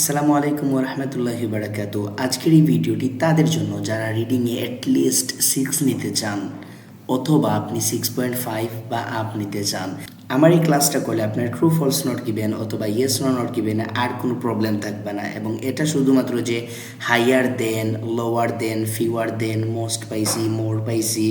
আসসালামু আলাইকুম রহমতুল্লাহি বারাকাতু আজকের এই ভিডিওটি তাদের জন্য যারা রিডিংয়ে অ্যাটলিস্ট সিক্স নিতে চান অথবা আপনি সিক্স পয়েন্ট ফাইভ বা আপ নিতে চান, আমার এই ক্লাসটা করলে আপনার ট্রু ফলস নোট গিবেন অথবা ইয়েস নো নোট গিবেন আর কোনো প্রবলেম থাকবে না এবং এটা শুধুমাত্র যে higher than lower than fewer than most পাইসি more পাইসি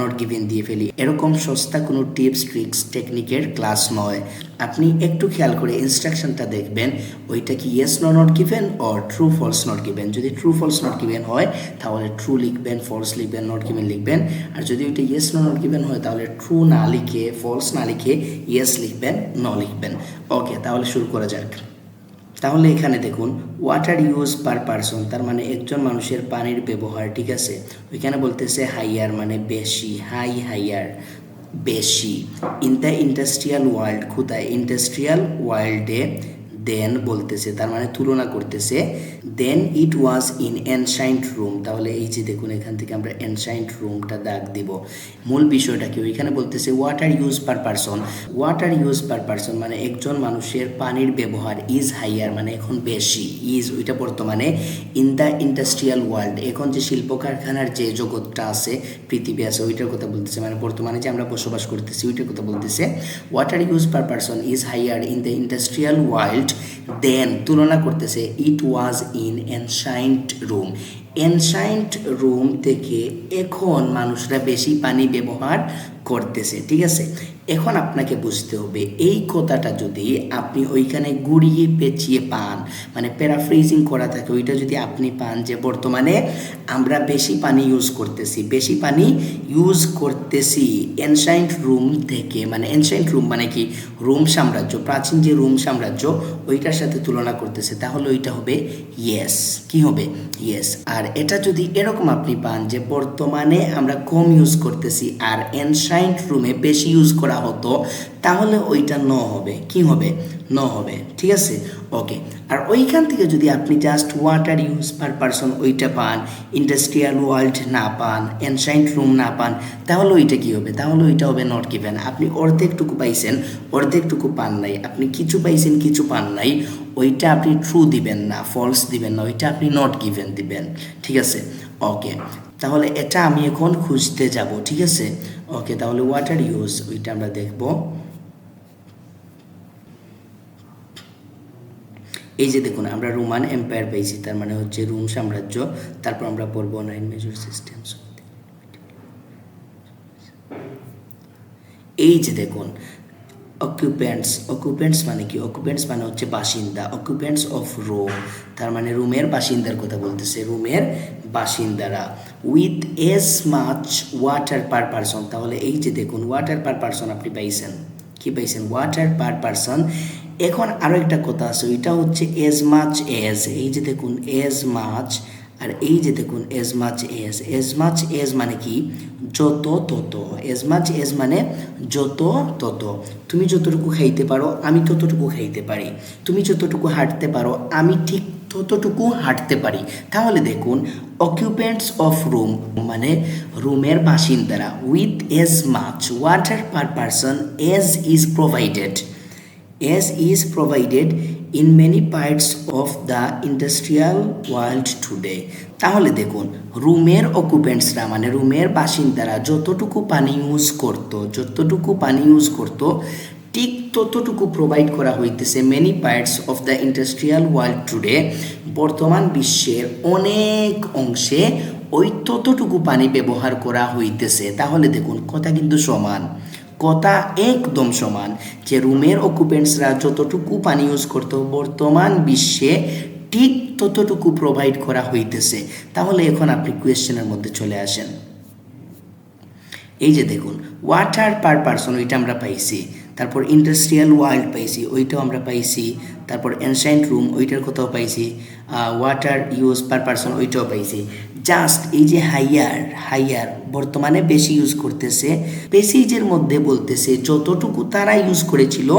নট গিভেন দিয়ে ফেলি, এরকম সস্তা কোনো টিপস ট্রিক্স টেকনিকের ক্লাস নয়। আপনি একটু খেয়াল করে ইনস্ট্রাকশনটা দেখবেন, ওইটা কি yes no not given or true false not given যদি ট্রু ফলস নট গিভেন হয়, তাহলে ট্রু লিখবেন ফলস লিখবেন নট গিভেন লিখবেন। আর যদি ওইটা ইয়েস নো নট গিভেন হয়, তাহলে ট্রু না লিখে ফলস না লিখে ইয়েস লিখবেন ন লিখবেন। ওকে তাহলে শুরু করা যাক। তাহলে এখানে দেখুন ওয়াটার ইউজ পার পারসন তার মানে একজন মানুষের পানির ব্যবহার, ঠিক আছে? ওইখানে বলতেছে হাইয়ার মানে বেশি হাই হাইয়ার বেশি। ইন দ্য ইন্ডাস্ট্রিয়াল ওয়ার্ল্ড কোথায় ইন্ডাস্ট্রিয়াল ওয়ার্ল্ডে দেন বলতেছে, তার মানে তুলনা করতেছে দেন ইট ওয়াজ ইন এনশাইন্ট রুম তাহলে এই যে দেখুন, এখান থেকে আমরা এনশাইন্ট রুমটা দাগ দিব। মূল বিষয়টা কি? ওইখানে বলতেছে water use per person water use per person মানে একজন মানুষের পানির ব্যবহার ইজ হাইয়ার মানে এখন বেশি ইজ ওইটা বর্তমানে ইন দ্য ইন্ডাস্ট্রিয়াল ওয়ার্ল্ড এখন যে শিল্প কারখানার যে জগৎটা আছে, পৃথিবী আছে, ওইটার কথা বলতেছে মানে বর্তমানে যে আমরা বসবাস করতেছি, ওইটার কথা বলতেছে water use per person is higher in the industrial world then তুলনা করতেছে it was in ancient Rome ancient Rome থেকে এখন মানুষরা বেশি পানি ব্যবহার করতেছে, ঠিক আছে? এখন আপনাকে বুঝতে হবে, এই কথাটা যদি আপনি ওইখানে গুড়িয়ে পেঁচিয়ে পান মানে প্যারাফ্রেজিং করা থাকে, ওইটা যদি আপনি পান যে বর্তমানে আমরা বেশি পানি ইউজ করতেছি, বেশি পানি ইউজ করতেছি এনশাইন্ট রুম থেকে মানে এনশাইন্ট রুম মানে কি? রোম সাম্রাজ্য, প্রাচীন যে রোম সাম্রাজ্য, ওইটার সাথে তুলনা করতেছে, তাহলে ওইটা হবে ইয়েস কি হবে? ইয়েস আর এটা যদি এরকম আপনি পান যে বর্তমানে আমরা কম ইউজ করতেছি আর এনশাইন্ট রুমে বেশি ইউজ করা হতো, তাহলে ওইটা ন হবে। কি হবে? ন হবে। ঠিক আছে? ওকে আর ওইখান থেকে যদি আপনি just water use per person ওইটা পান ইন্ডাস্ট্রিয়াল ওয়ার্ল্ড না পান এনশাইন্ট রুম না পান, তাহলে ওইটা কি হবে? তাহলে ওইটা হবে নট গিভেন আপনি অর্ধেকটুকু পাইছেন, অর্ধেকটুকু পান নাই। আপনি কিছু পাইছেন, কিছু পান নাই, ওইটা আপনি ট্রু দিবেন না ফলস দিবেন না, ওইটা আপনি নট গিভেন দিবেন। ঠিক আছে? ওকে তাহলে এটা আমি এখন খুঁজতে যাব, ঠিক আছে? ওকে তাহলে ওয়াটার ইউজ ওইটা আমরা দেখব। এই যে দেখুন, আমরা রোমান এম্পায়ার পেয়েছি, তার মানে হচ্ছে রোম সাম্রাজ্য। তারপর আমরা পড়ব নাইন মেজর সিস্টেমস এই যে দেখুন অকুপেন্টস অকুপেন্টস মানে কি? অকুপেন্টস মানে হচ্ছে বাসিন্দা। অকুপেন্টস অফ রোম তার মানে রুমের বাসিন্দার কথা বলতেছে রুমের বাসিন্দারা। With as much water per person তাহলে এই যে দেখুন ওয়াটার পার পারসন আপনি পাইছেন। কি পাইছেন? ওয়াটার পার পারসন এখন আরও একটা কথা আছে, ওইটা হচ্ছে এজ মাচ এজ এই যে দেখুন এজ মাচ আর এই যে দেখুন as much as as much as মানে কি? যত তত। এজ মাচ এজ মানে যত তত। তুমি যতটুকু খাইতে পারো, আমি ততটুকু খাইতে পারি। তুমি যতটুকু হাঁটতে পারো, আমি ঠিক ততটুকু হাঁটতে পারি। তাহলে দেখুন অকিউপেন্টস অফ রুম মানে রুমের বাসিন্দারা with as much water per person as is provided as is provided in many parts of the industrial world today তাহলে দেখুন, রুমের অকুপেন্টসরা মানে রুমের বাসিন্দারা যতটুকু পানি ইউজ করত, যতটুকু পানি ইউজ করত ততটুকু প্রোভাইড করা হইতেছে many parts of the industrial world today বর্তমান বিশ্বের অনেক অংশে ওই ততটুকু পানি ব্যবহার করা হইতেছে। তাহলে দেখুন, কথা কিন্তু সমান। কথা একদম সমান যে রুমের অকুপেন্টসরা যতটুকু পানি ইউজ করতো, বর্তমান বিশ্বে ঠিক ততটুকু প্রোভাইড করা হইতেছে। তাহলে এখন আপনি কোয়েশ্চেনের মধ্যে চলে আসেন। এই যে দেখুন ওয়াটার পার পারসন ওইটা আমরা পাইছি। তারপর ইন্ডাস্ট্রিয়াল ওয়ার্ল্ড পাইছি, ওইটাও আমরা পাইছি। তারপর এনশাইন্ট রুম ওইটার কথাও পাইছি। ওয়াটার ইউজ পার পারসন ওইটাও পাইছি। জাস্ট এই যে হাইয়ার হাইয়ার বর্তমানে বেশি ইউজ করতেছে। পেসিজের মধ্যে বলতেছে, যতটুকু তারা ইউজ করেছিল,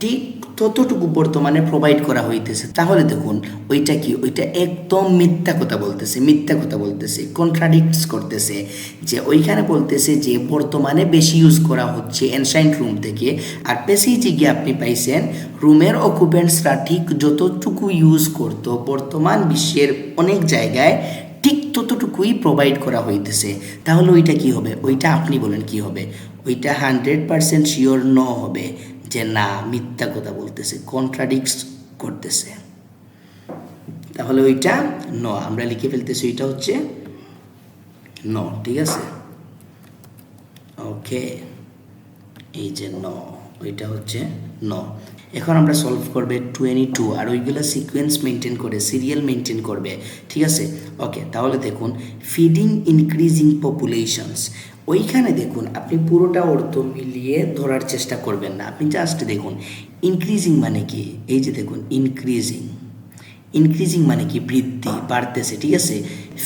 ঠিক ততটুকু বর্তমানে প্রোভাইড করা হইতেছে, তাহলে দেখুন, ওইটা কি? ওইটা একদম মিথ্যা কথা বলতেছে, মিথ্যা কথা বলতেছে কন্ট্রাডিক্টস করতেছে। যে ওইখানে বলতেছে যে বর্তমানে বেশি ইউজ করা হচ্ছে এনশাইন্ট রুম থেকে, আর পেসিজে গিয়ে আপনি পাইছেন, রুমের অকুপেন্টসরা ঠিক যতটুকু ইউজ করতো, বর্তমান বিশ্বের অনেক জায়গায় ঠিক ততটুকুই প্রোভাইড করা হইতেছে। তাহলে ওইটা কি হবে? ওইটা আপনি বলেন কি হবে? ওইটা হান্ড্রেড পারসেন্ট শিওর ন হবে। যে না, মিথ্যা কথা বলতেছে কন্ট্রাডিক্স করতেছে। তাহলে ওইটা ন, আমরা লিখে ফেলতেছি, ওইটা হচ্ছে ন, ঠিক আছে? ওকে, এই যে ন, ওইটা হচ্ছে ন। এখন আমরা সলভ করবে টোয়েন্টি টু আর ওইগুলো সিকোয়েন্স মেনটেন করে সিরিয়াল মেনটেন করবে, ঠিক আছে? ওকে, তাহলে দেখুন ফিডিং ইনক্রিজিং পপুলেশনস ওইখানে দেখুন, আপনি পুরোটা অর্থ মিলিয়ে ধরার চেষ্টা করবেন না। আপনি জাস্ট দেখুন ইনক্রিজিং মানে কি? এই যে দেখুন ইনক্রিজিং ইনক্রিজিং মানে কি? বৃদ্ধি, বাড়তেছে, ঠিক আছে?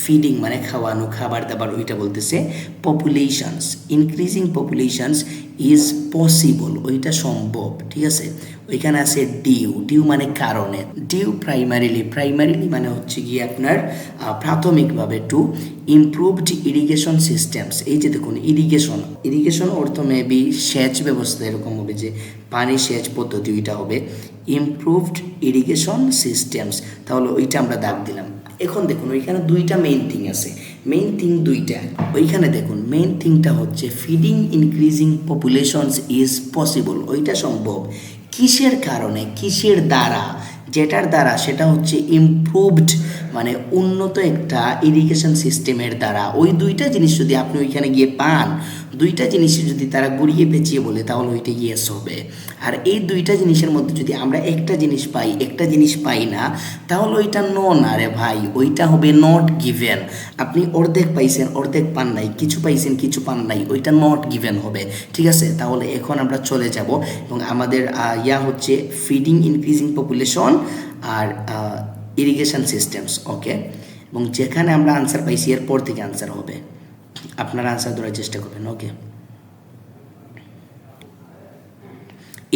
ফিডিং মানে খাওয়ানো খাবার দাবার ওইটা বলতেছে populations increasing populations is possible ওইটা সম্ভব, ঠিক আছে? ওইখানে আছে ডিউ ডিউ মানে কারণে। ডিউ প্রাইমারিলি প্রাইমারিলি মানে হচ্ছে গিয়ে আপনার প্রাথমিকভাবে টু ইমপ্রুভড ইরিগেশন সিস্টেমস এই যে দেখুন ইরিগেশন ইরিগেশন অর্থ মেবি সেচ ব্যবস্থা এরকম হবে যে পানি সেচ পদ্ধতি ওইটা হবে। ইমপ্রুভড ইরিগেশন সিস্টেমস তাহলে ওইটা আমরা দাগ দিলাম। এখন দেখুন, ওইখানে দুইটা মেইন থিং আছে। মেইন থিং দুইটা। ওইখানে দেখুন মেইন থিংটা হচ্ছে feeding increasing populations is possible ওইটা সম্ভব। কিসের কারণে? কিসের দ্বারা? যেটার দ্বারা? সেটা হচ্ছে ইমপ্রুভড মানে উন্নত একটা ইরিগেশন সিস্টেমের দ্বারা। ওই দুইটা জিনিস যদি আপনি ওইখানে গিয়ে পান দুইটা জিনিস যদি তারা গুড়িয়ে পেঁচিয়ে বলে, তাহলে ওইটা ইয়েস হবে। আর এই দুইটা জিনিসের মধ্যে যদি আমরা একটা জিনিস পাই, একটা জিনিস পাই না, তাহলে ওইটা ন না রে ভাই, ওইটা হবে নট গিভেন আপনি অর্ধেক পাইছেন, অর্ধেক পান নাই, কিছু পাইছেন, কিছু পান নাই, ওইটা নট গিভেন হবে। ঠিক আছে? তাহলে এখন আমরা চলে যাব, এবং আমাদের ইয়া হচ্ছে ফিডিং ইনক্রিজিং পপুলেশন আর ইরিগেশন সিস্টেমস ওকে এবং যেখানে আমরা আনসার পাইছি, এরপর থেকে আনসার হবে। আপনারা আনসার ধরার চেষ্টা করবেন ওকে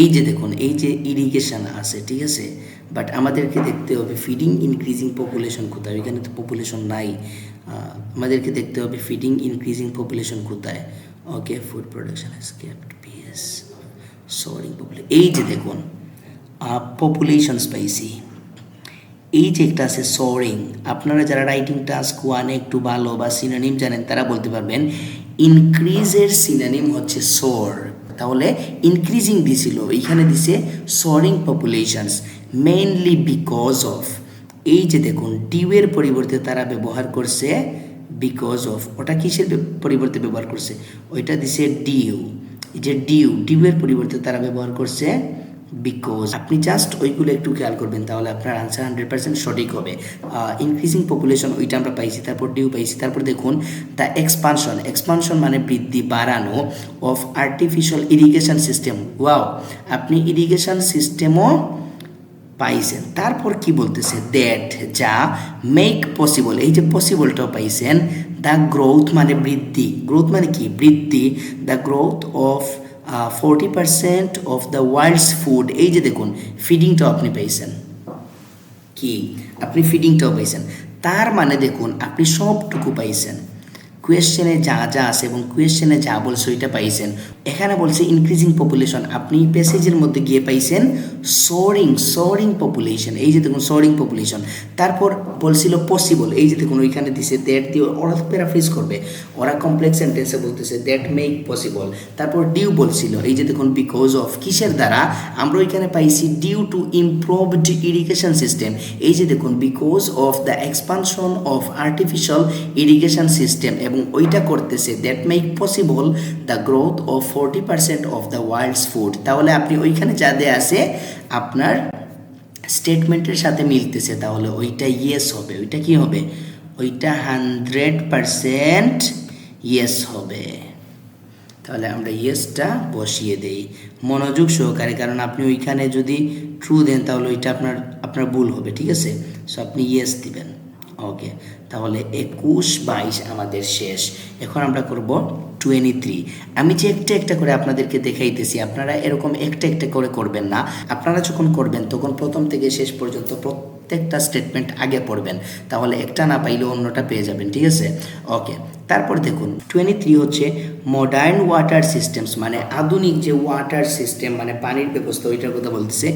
এই যে দেখুন, এই যে ইরিগেশন আছে, ঠিক আছে? বাট আমাদেরকে দেখতে হবে ফিডিং ইনক্রিজিং পপুলেশন কোথায়? এখানে তো পপুলেশন নাই। আমাদেরকে দেখতে হবে ফিডিং ইনক্রিজিং পপুলেশন কোথায়? ওকে ফুড প্রোডাকশন হ্যাজ এই যে দেখুন পপুলেশন পাইছি এই যে একটা আছে সোরিং আপনারা যারা রাইটিং টাস্ক ওয়ানে একটু ভালো বা সিনোনিম জানেন, তারা বলতে পারবেন ইনক্রিজের সিনোনিম হচ্ছে সোর তাহলে ইনক্রিজিং দিছিল, এইখানে দিছে soaring populations mainly because of এই যে দেখুন ডিউয়ের পরিবর্তে তারা ব্যবহার করছে বিকজ অফ ওটা কিসের পরিবর্তে ব্যবহার করছে, ওইটা দিছে ডিউ এই যে ডিউ ডিউয়ের পরিবর্তে তারা ব্যবহার করছে বিকজ আপনি জাস্ট ওইগুলো একটু খেয়াল করবেন, তাহলে আপনার আনসার হান্ড্রেড পার্সেন্ট সঠিক হবে। ইনক্রিজিং পপুলেশন ওইটা আমরা পাইছি, তারপর ডিউ পাইছি, তারপর দেখুন দ্য এক্সপানশন এক্সপানশন মানে বৃদ্ধি, বাড়ানো of artificial irrigation system wow আপনি ইরিগেশন সিস্টেমও পাইছেন। তারপর কি বলতেছে? দ্যাট যা মেক পসিবল এই যে পসিবলটাও পাইছেন দ্য গ্রোথ মানে বৃদ্ধি। গ্রোথ মানে কি? বৃদ্ধি the growth of forty percent of the world's food এই যে দেখুন ফিডিংটাও আপনি পেয়েছেন। কি? আপনি ফিডিংটাও পেয়েছেন। তার মানে দেখুন, আপনি সবটুকু পাইছেন কোয়েশ্চেনে যা যা আছে এবং কোয়েশ্চেনে যা বলছে ওইটা পাইছেন। এখানে বলছে ইনক্রিজিং পপুলেশন আপনি প্যাসেজের মধ্যে গিয়ে পাইছেন সোরিং সোরিং পপুলেশন এই যে দেখুন সোরিং পপুলেশন তারপর বলছিল পসিবল এই যে দেখুন ওইখানে দিছে দ্যাট দিয়ে ওরা প্যারাফ্রিজ করবে। ওরা কমপ্লেক্স সেন্টেন্সে বলতেছে দ্যাট মেক পসিবল তারপর ডিউ বলছিল। এই যে দেখুন বিকজ অফ কিসের দ্বারা? আমরা ওইখানে পাইছি due to improved irrigation system এই যে দেখুন because of the expansion of artificial irrigation system এবং ওইটা করতেছে that make possible the growth of forty percent of the world's food তাহলে আপনি ওইখানে যা দেয়া আছে, আপনার স্টেটমেন্টের সাথে মিলতেছে, তাহলে ওইটা ইয়েস হবে। ওইটা কি হবে? ওইটা হান্ড্রেড পারসেন্ট ইয়েস হবে। তাহলে আমরা ইয়েসটা বসিয়ে দেই। মনোযোগ সহকারে, কারণ আপনি ওইখানে যদি ট্রু দেন, তাহলে ওইটা আপনার আপনার ভুল হবে, ঠিক আছে? সো আপনি ইয়েস দিবেন। ওকে তাহলে একুশ বাইশ আমাদের শেষ। এখন আমরা করব টোয়েন্টি থ্রি আমি যে একটা একটা করে আপনাদেরকে দেখাইতেছি, আপনারা এরকম একটা একটা করে করবেন না। আপনারা যখন করবেন, তখন প্রথম থেকে শেষ পর্যন্ত প্রত্যেকটা স্টেটমেন্ট আগে পড়বেন। তাহলে একটা না পাইলে অন্যটা পেয়ে যাবেন, ঠিক আছে? ওকে, তারপর দেখুন টোয়েন্টি থ্রি হচ্ছে মডার্ন ওয়াটার সিস্টেমস মানে আধুনিক যে ওয়াটার সিস্টেম মানে পানির ব্যবস্থা, ওইটার কথা বলতেছে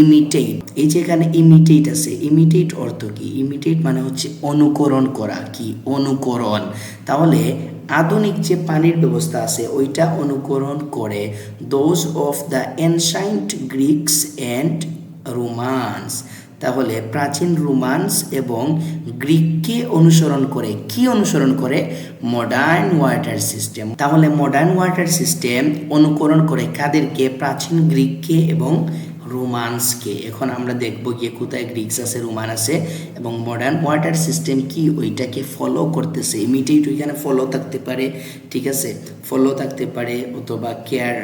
ইমিটেট এই যে এখানে ইমিটেট আছে ইমিটেট অর্থ কি? ইমিটেট মানে হচ্ছে অনুকরণ করা। কি? অনুকরণ। তাহলে আধুনিক যে পানির ব্যবস্থা আছে, ওইটা অনুকরণ করে those of the ancient Greeks and Romans তাহলে প্রাচীন রোমান্স এবং গ্রিককে অনুসরণ করে। কি অনুসরণ করে? মডার্ন ওয়াটার সিস্টেম তাহলে মডার্ন ওয়াটার সিস্টেম অনুকরণ করে কাদেরকে? প্রাচীন গ্রিককে এবং রোমান্সকে। এখন আমরা দেখব গিয়ে কোথায় গ্রিক্স আছে, রোমান আছে এবং মডার্ন ওয়াটার সিস্টেম কি ওইটাকে ফলো করতেছে। ইমিডিয়েট ওইখানে ফলো থাকতে পারে, ঠিক আছে? ফলো থাকতে পারে অথবা কেয়ার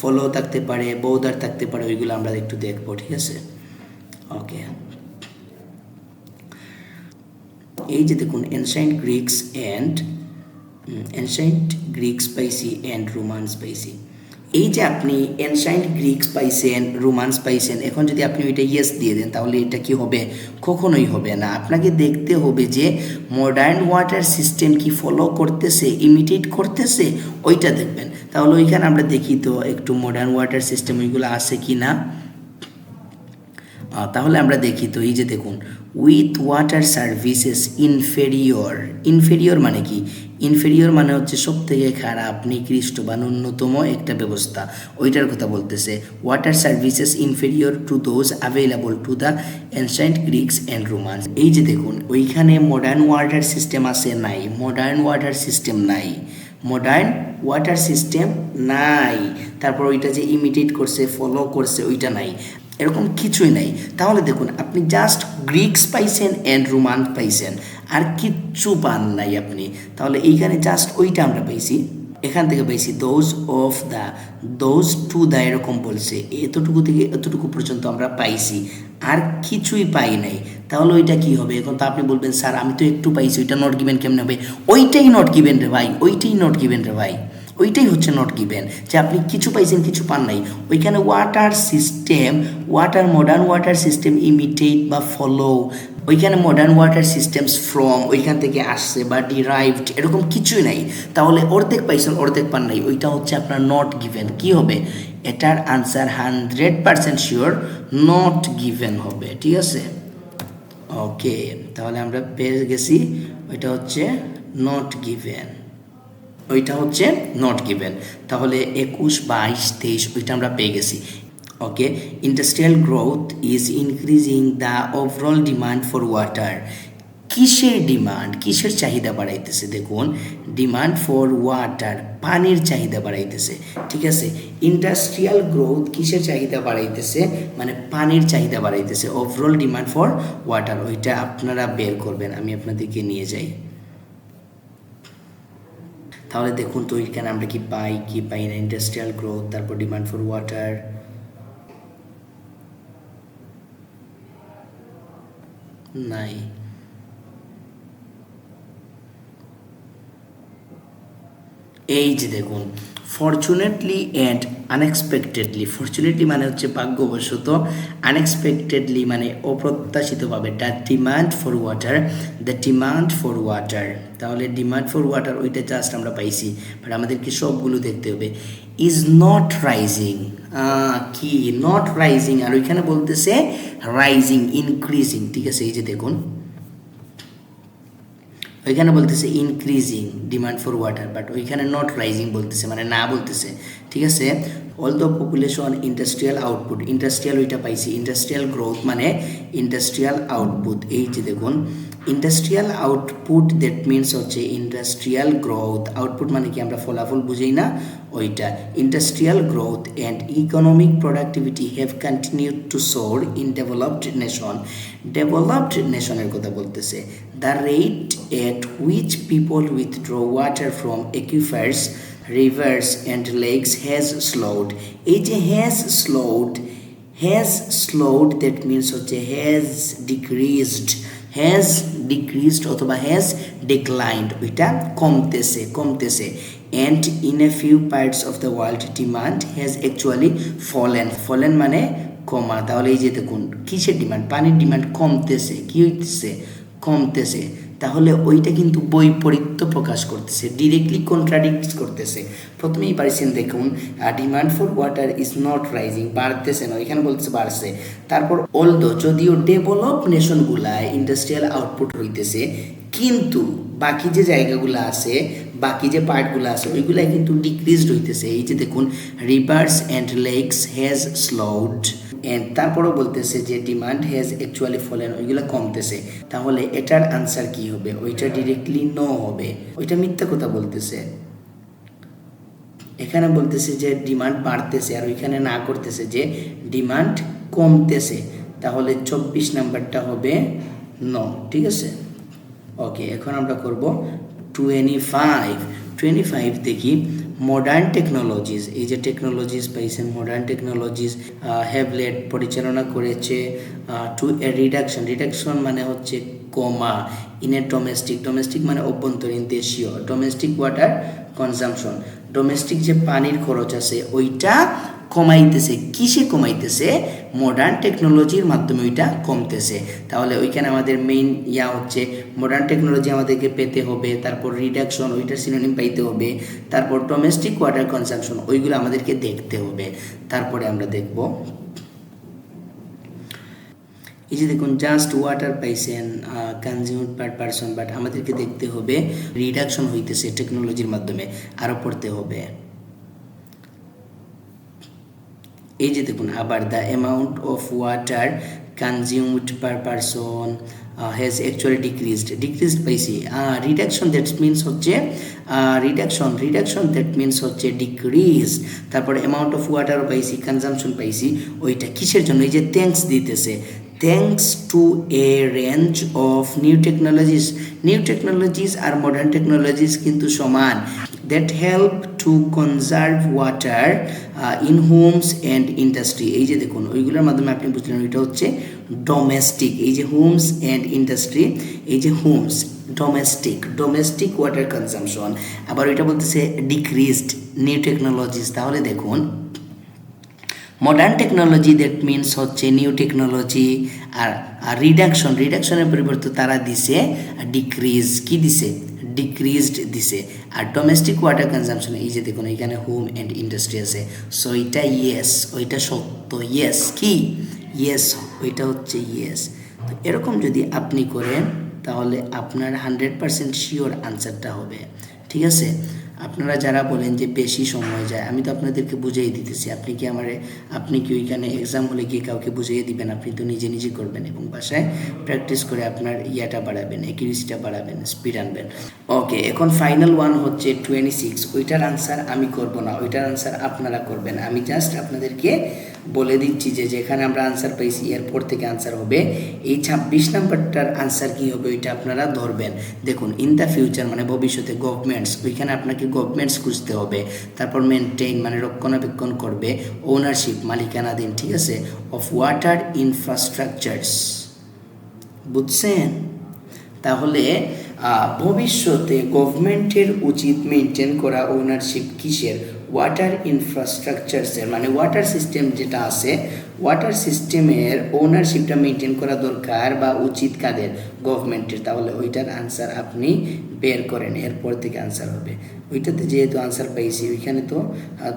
ফলো থাকতে পারে বৌদার থাকতে পারে, ওইগুলো আমরা একটু দেখব, ঠিক আছে? ওকে এই যে দেখুন ancient Greeks and ancient Greeks পাইসি and Romans পাইসি এই যে আপনি এনশাইন্ট গ্রিক্স পাইছেন রোমান্স পাইছেন, এখন যদি আপনি ওইটা ইয়েস দিয়ে দেন, তাহলে এটা কি হবে? কখনোই হবে না। আপনাকে দেখতে হবে যে মডার্ন ওয়াটার সিস্টেম কি ফলো করতেছে ইমিটেট করতেছে, ওইটা দেখবেন। তাহলে ওইখানে আমরা দেখি তো, একটু মডার্ন ওয়াটার সিস্টেম ওইগুলো আছে কি না তাহলে আমরা দেখি তো, এই যে দেখুন with water services inferior inferior মানে কি? ইনফেরিয়র মানে হচ্ছে সব থেকে খারাপ, নিকৃষ্ট বা ন্যূনতম একটা ব্যবস্থা। ওইটার কথা বলতেছে water services inferior to those available to the ancient Greeks and Romans এই যে দেখুন, ওইখানে মডার্ন ওয়াটার সিস্টেম আছে নাই মডার্ন ওয়াটার সিস্টেম নাই মডার্ন ওয়াটার সিস্টেম নাই। তারপর ওইটা যে ইমিটেট করছে ফলো করছে, ওইটা নাই। এরকম কিছুই নাই। তাহলে দেখুন, আপনি জাস্ট গ্রিক্স পাইছেন অ্যান্ড রোমান পাইছেন, আর কিচ্ছু পান নাই আপনি। তাহলে এইখানে জাস্ট ওইটা আমরা পাইছি। এখান থেকে পাইছি those of the those to the এরকম বলছে। এতটুকু থেকে এতটুকু পর্যন্ত আমরা পাইছি, আর কিছুই পাই নাই। তাহলে ওইটা কি হবে? এখন তো আপনি বলবেন, স্যার, আমি তো একটু পাইছি, ওইটা নট গিভেন কেমন হবে? ওইটাই নট গিভেন রে ভাই, ওইটাই নট গিভেন রে ভাই। ওইটাই হচ্ছে নট গিভেন যে আপনি কিছু পাইছেন, কিছু পান নাই। ওইখানে water system water modern water system imitate বা ফলো ওইখানে মডার্ন ওয়াটার সিস্টেমস ফ্রম ওইখান থেকে আসছে বা ডিরাইভড এরকম কিছুই নাই। তাহলে অর্ধেক পাইছেন, অর্ধেক পান নাই। ওইটা হচ্ছে আপনার নট গিভেন কি হবে? এটার answer hundred percent sure not given হবে। ঠিক আছে? ওকে তাহলে আমরা পেয়ে গেছি। ওইটা হচ্ছে নট গিভেন ওইটা হচ্ছে নট গিভেন তাহলে একুশ, বাইশ, তেইশ ওইটা আমরা পেয়ে গেছি। Okay industrial growth is increasing the overall demand for water কিসের ডিমান্ড কিসের চাহিদা বাড়াইতেছে? দেখুন ডিমান্ড ফর ওয়াটার পানির চাহিদা বাড়াইতেছে। ঠিক আছে? ইন্ডাস্ট্রিয়াল গ্রোথ কিসের চাহিদা বাড়াইতেছে? মানে পানির চাহিদা বাড়াইতেছে। ওভারঅল ডিমান্ড ফর ওয়াটার ওইটা আপনারা বের করবেন। আমি আপনাদেরকে নিয়ে যাই। তাহলে দেখুন তো এখানে আমরা কি পাই কি পাই না ইন্ডাস্ট্রিয়াল গ্রোথ তারপর ডিমান্ড ফর ওয়াটার নাই। এই যে দেখুন ফর্চুনেটলি অ্যান্ড আনএক্সপেক্টেডলি ফর্চুনেটলি মানে হচ্ছে ভাগ্যবশত আনএক্সপেক্টেডলি মানে অপ্রত্যাশিতভাবে the demand for water the demand for water তাহলে ডিমান্ড ফর ওয়াটার ওইটা জাস্ট আমরা পাইছি। বাট আমাদেরকে সবগুলো দেখতে হবে। ইজ নট রাইজিং কি? নট রাইজিং আর ওইখানে বলতেছে রাইজিং ইনক্রিজিং ঠিক আছে? এই যে দেখুন। ওইখানে বলতেছে increasing demand for water but ওইখানে নট রাইজিং বলতেছে মানে না বলতেছে, ঠিক আছে? All the population industrial output industrial ওইটা পাইছি ইন্ডাস্ট্রিয়াল গ্রোথ মানে ইন্ডাস্ট্রিয়াল আউটপুট এই যে দেখুন। ইন্ডাস্ট্রিয়াল আউটপুট দ্যাট মিনস হচ্ছে ইন্ডাস্ট্রিয়াল গ্রোথ আউটপুট মানে কি? আমরা ফলাফল বুঝি না ওইটা। Industrial growth and economic productivity have continued to soar in developed nation developed নেশনের কথা বলতেছে। The rate at which people withdraw water from aquifers rivers and lakes has slowed এই যে has slowed has slowed that means হচ্ছে has decreased has decreased অথবা has declined ওইটা কমতেছে কমতেছে। And in a few parts of the world demand has actually fallen fallen মানে কমা। তাহলে এই যে দেখুন, কিসের ডিমান্ড পানির ডিমান্ড কমতেছে, কি হইতেছে? কমতেছে। তাহলে ওইটা কিন্তু বৈপরীত্য প্রকাশ করতেছে ডিরেক্টলি কন্ট্রাডিক্ট করতেছে। প্রথমেই পারিছেন দেখুন demand for water is not rising বাড়তেছে না এখানে বলতেছে বাড়ছে। তারপর অলদো যদিও ডেভেলপ নেশনগুলায় ইন্ডাস্ট্রিয়াল আউটপুট হইতেছে, কিন্তু বাকি যে জায়গাগুলো আছে, বাকি যে পার্টগুলো আছে, ওইগুলাই কিন্তু ডিক্রিজড হইতেছে। এই যে দেখুন rivers and lakes has slowed তারপরও বলতেছে যে ডিমান্ড হ্যাজ অ্যাকচুয়ালি ফলেন ওইগুলো কমতেছে। তাহলে এটার আনসার কি হবে? ওইটা ডিরেক্টলি নো হবে। ওইটা মিথ্যা কথা বলতেছে। এখানে বলতেছে যে ডিমান্ড বাড়তেছে আর ওইখানে না করতেছে যে ডিমান্ড কমতেছে। তাহলে চব্বিশ নাম্বারটা হবে ন ঠিক আছে? ওকে এখন আমরা করব টোয়েন্টি ফাইভ টোয়েন্টি ফাইভ দেখি। মডার্ন টেকনোলজিস এই যে টেকনোলজিস পাইছেন মডার্ন টেকনোলজিস হ্যাভলেট পরিচালনা করেছে টু এ রিডাকশন রিডাকশন মানে হচ্ছে কমা ইন এ ডোমেস্টিক ডোমেস্টিক মানে অভ্যন্তরীণ দেশীয় ডোমেস্টিক ওয়াটার কনজামশন ডোমেস্টিক যে পানির খরচ আছে, ওইটা কমাইতেছে, কিসে কমাইতেছে? মডার্ন টেকনোলজির মাধ্যমে ওইটা কমতেছে। তাহলে ওইখানে আমাদের মেইন ইয়া হচ্ছে মডার্ন টেকনোলজি আমাদেরকে পেতে হবে, তারপর রিডাকশন ওইটার সিনোনিম পাইতে হবে, তারপর ডোমেস্টিক ওয়াটার কনজামশন ওইগুলো আমাদেরকে দেখতে হবে। তারপরে আমরা দেখব। এই যে দেখুন জাস্ট ওয়াটার পাইছেন কনজিউমড পার পারসন বাট আমাদেরকে দেখতে হবে রিডাকশন হইতেছে টেকনোলজির মাধ্যমে আরও পড়তে হবে। এই যে দেখুন, আবার the amount of water consumed per person has actually decreased decreased পাইছি রিডাকশন দ্যাট মিনস হচ্ছে রিডাকশন রিডাকশন দ্যাট মিনস হচ্ছে ডিক্রিজ তারপরে অ্যামাউন্ট অফ ওয়াটারও পাইছি কনজামশন পাইছি ওইটা কিসের জন্য? এই যে থ্যাঙ্কস দিতেছে। Thanks to a range of new technologies new technologies R modern technologies কিন্তু সমান। That help to conserve water in homes and industry এই যে দেখুন, ওইগুলোর মাধ্যমে আপনি বুঝলেন ওইটা হচ্ছে ডোমেস্টিক এই যে হোমস অ্যান্ড ইন্ডাস্ট্রি এই যে homes domestic domestic water consumption আবার ওইটা বলতেছে ডিক্রিজড নিউ টেকনোলজিস তাহলে দেখুন মডার্ন টেকনোলজি দ্যাট মিনস হচ্ছে নিউ টেকনোলজি আর রিডাকশন রিডাকশনের পরিবর্তে তারা দিছে ডিক্রিজ কি দিছে? ডিক্রিজড দিছে। আর ডোমেস্টিক ওয়াটার কনজামশন এই যে দেখুন, এখানে হোম অ্যান্ড ইন্ডাস্ট্রি আছে। সো এটা ইয়েস ওইটা সত্য ইয়েস কি? ইয়েস ওইটা হচ্ছে ইয়েস তো এরকম যদি আপনি করেন, তাহলে আপনার হান্ড্রেড পারসেন্ট শিওর আনসারটা হবে। ঠিক আছে? আপনারা যারা বলেন যে বেশি সময় যায়, আমি তো আপনাদেরকে বুঝিয়ে দিতেছি। আপনি কি আমার, আপনি কি ওইখানে এক্সাম হলে গিয়ে কাউকে বুঝিয়ে দিবেন? আপনি তো নিজে নিজে করবেন এবং বাসায় প্র্যাকটিস করে আপনার ইয়াটা বাড়াবেন একিউরিসিটা বাড়াবেন স্পিড আনবেন। ওকে এখন ফাইনাল ওয়ান হচ্ছে টোয়েন্টি সিক্স ওইটার আনসার আমি করব না। ওইটার আনসার আপনারা করবেন। আমি জাস্ট আপনাদেরকে বলে দিচ্ছি যে যেখানে আমরা আনসার পাইছি, এরপর থেকে আনসার হবে। এই ছাব্বিশ নাম্বারটার আনসার কি হবে? ওইটা আপনারা ধরবেন। দেখুন ইন দ্য ফিউচার মানে ভবিষ্যতে গভর্নমেন্টস ওইখানে আপনাকে গভর্নমেন্টস খুঁজতে হবে, তারপর মেনটেইন মানে রক্ষণাবেক্ষণ করবে ওনারশিপ মালিকানাধীন, ঠিক আছে অফ ওয়াটার ইনফ্রাস্ট্রাকচার্স বুঝছেন? তাহলে ভবিষ্যতে গভর্নমেন্টের উচিত মেনটেন করা ওনারশিপ কিসের? ওয়াটার ইনফ্রাস্ট্রাকচারসের মানে ওয়াটার সিস্টেম যেটা আছে ওয়াটার সিস্টেমের ওনারশিপটা মেনটেন করা দরকার বা উচিত কাদের? গভর্নমেন্টের তাহলে ওইটার আনসার আপনি বের করেন, এরপর থেকে আনসার হবে। ওইটাতে যেহেতু আনসার পাইছি ওইখানে তো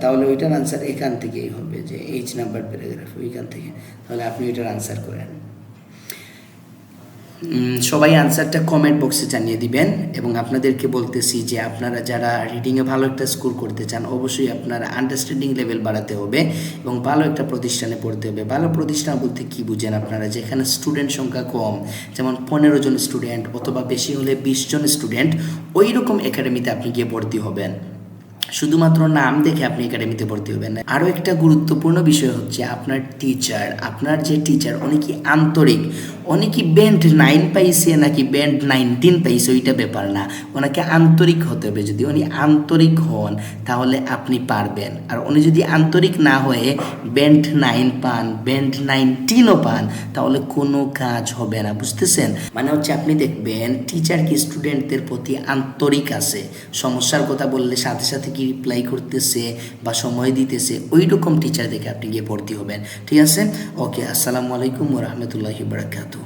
তাহলে ওইটার আনসার এখান থেকেই হবে যে এইচ নাম্বার প্যারাগ্রাফ ওইখান থেকে। তাহলে আপনি ওইটার আনসার করেন। সবাই আনসারটা কমেন্ট বক্সে জানিয়ে দিবেন এবং আপনাদেরকে বলতেছি যে আপনারা যারা রিডিংয়ে ভালো একটা স্কোর করতে চান, অবশ্যই আপনারা আন্ডারস্ট্যান্ডিং লেভেল বাড়াতে হবে এবং ভালো একটা প্রতিষ্ঠানে পড়তে হবে। ভালো প্রতিষ্ঠান বলতে কি বুঝেন আপনারা? যেখানে স্টুডেন্ট সংখ্যা কম, যেমন পনেরো জন স্টুডেন্ট অথবা বেশি হলে বিশ জন স্টুডেন্ট ওই রকম একাডেমিতে আপনি গিয়ে ভর্তি হবেন। শুধুমাত্র নাম দেখে আপনি একাডেমিতে ভর্তি হবেন না। আরও একটা গুরুত্বপূর্ণ বিষয় হচ্ছে আপনার টিচার আপনার যে টিচার অনেকে আন্তরিক অনেকে ব্যান্ড নাইন পাইছে নাকি ব্যান্ড নাইনটিন পাইছে, ওইটা ব্যাপার না। ওনাকে আন্তরিক হতে হবে। যদি উনি আন্তরিক হন, তাহলে আপনি পারবেন। আর উনি যদি আন্তরিক না হয়ে ব্যান্ড নাইন পান ব্যান্ড নাইনটিনও পান, তাহলে কোনো কাজ হবে না। বুঝতেছেন? মানে হচ্ছে আপনি দেখবেন টিচার কি স্টুডেন্টদের প্রতি আন্তরিক আছে। সমস্যার কথা বললে সাথে সাথে কি রিপ্লাই করতেছে বা সময় দিতেছে ওই রকম টিচার দেখে আপনি গিয়ে ভর্তি হবেন। ঠিক আছে? ওকে আসসালামু আলাইকুম রহমতুল্লাহি বারাকাতু